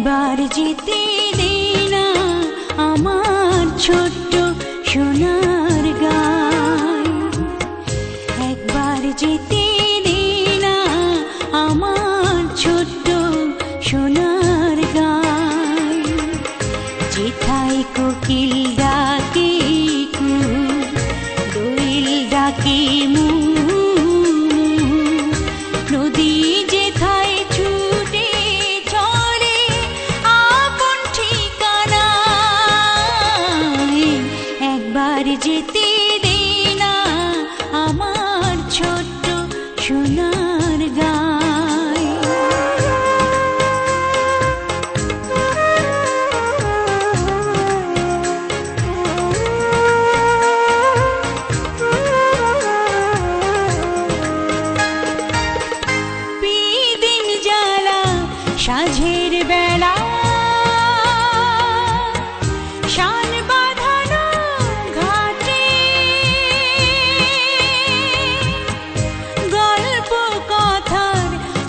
একবার যেতে দে আমার ছোট্ট সোনার গান। একবার যেতে দে আমার ছোট্ট সোনার গান। যেথায় কোকিল ডাকি দোল ডাকি যেতে দে না আমার ছোট্ট সোনার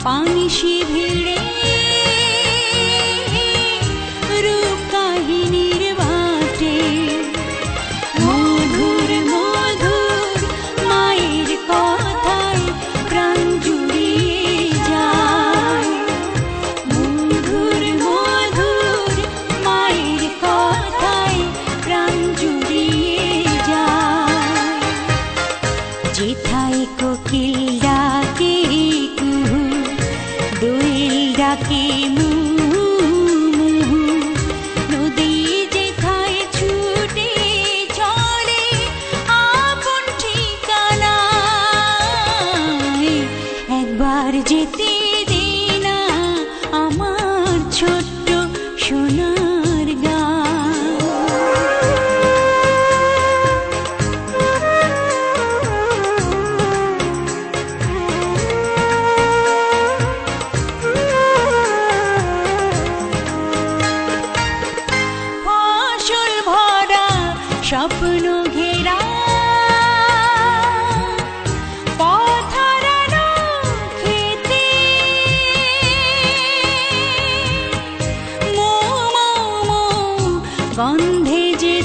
पानिशी সোনার গন্ধে যে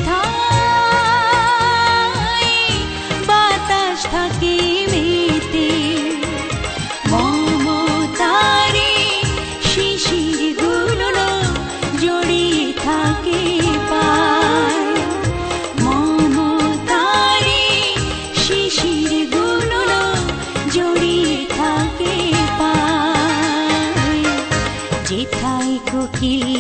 বাতাস থাকে মেতে। মমতারে শিশিরগুলো জড়িয়ে থাকে পায়। মমতারে শিশিরগুলো জড়িয়ে থাকে পায়। যেথায় কোকিল